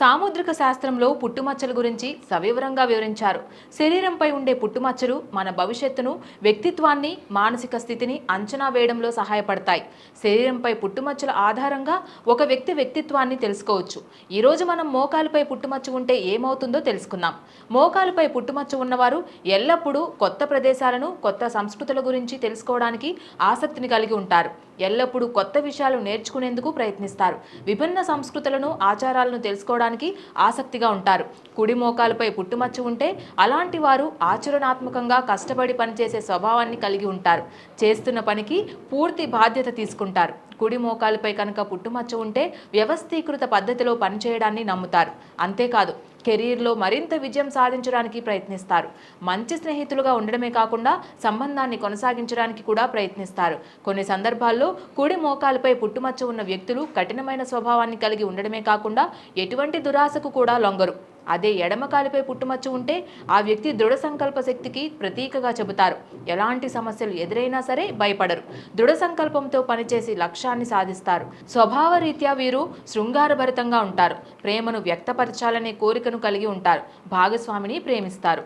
సాముద్రిక శాస్త్రంలో పుట్టుమచ్చల గురించి సవివరంగా వివరించారు. శరీరంపై ఉండే పుట్టుమచ్చలు మన భవిష్యత్తును వ్యక్తిత్వాన్ని మానసిక స్థితిని అంచనా వేయడంలో సహాయపడతాయి. శరీరంపై పుట్టుమచ్చల ఆధారంగా ఒక వ్యక్తి వ్యక్తిత్వాన్ని తెలుసుకోవచ్చు. ఈరోజు మనం మోకాలుపై పుట్టుమచ్చ ఉంటే ఏమవుతుందో తెలుసుకుందాం. మోకాలుపై పుట్టుమచ్చ ఉన్నవారు ఎల్లప్పుడూ కొత్త ప్రదేశాలను కొత్త సంస్కృతుల గురించి తెలుసుకోవడానికి ఆసక్తిని కలిగి ఉంటారు. ఎల్లప్పుడూ కొత్త విషయాలు నేర్చుకునేందుకు ప్రయత్నిస్తారు. విభిన్న సంస్కృతులను ఆచారాలను తెలుసుకోవడానికి ఆసక్తిగా ఉంటారు. కుడి మోకాలపై పుట్టుమచ్చ ఉంటే అలాంటి వారు ఆచరణాత్మకంగా కష్టపడి పనిచేసే స్వభావాన్ని కలిగి ఉంటారు. చేస్తున్న పనికి పూర్తి బాధ్యత తీసుకుంటారు. కుడి మోకాలపై కనుక పుట్టుమచ్చ ఉంటే వ్యవస్థీకృత పద్ధతిలో పనిచేయడాన్ని నమ్ముతారు. అంతేకాదు కెరీర్లో మరింత విజయం సాధించడానికి ప్రయత్నిస్తారు. మంచి స్నేహితులుగా ఉండడమే కాకుండా సంబంధాన్ని కొనసాగించడానికి కూడా ప్రయత్నిస్తారు. కొన్ని సందర్భాల్లో కుడి మోకాలపై పుట్టుమచ్చ ఉన్న వ్యక్తులు కఠినమైన స్వభావాన్ని కలిగి ఉండడమే కాకుండా ఎటువంటి దురాశకు కూడా లొంగరు. అదే ఎడమకాలిపై పుట్టుమచ్చ ఉంటే ఆ వ్యక్తి దృఢ సంకల్ప శక్తికి ప్రతీకగా చెబుతారు. ఎలాంటి సమస్యలు ఎదురైనా సరే భయపడరు. దృఢ సంకల్పంతో పనిచేసి లక్ష్యాన్ని సాధిస్తారు. స్వభావ రీత్యా వీరు శృంగారభరితంగా ఉంటారు. ప్రేమను వ్యక్తపరచాలనే కోరికను కలిగి ఉంటారు. భాగస్వామిని ప్రేమిస్తారు.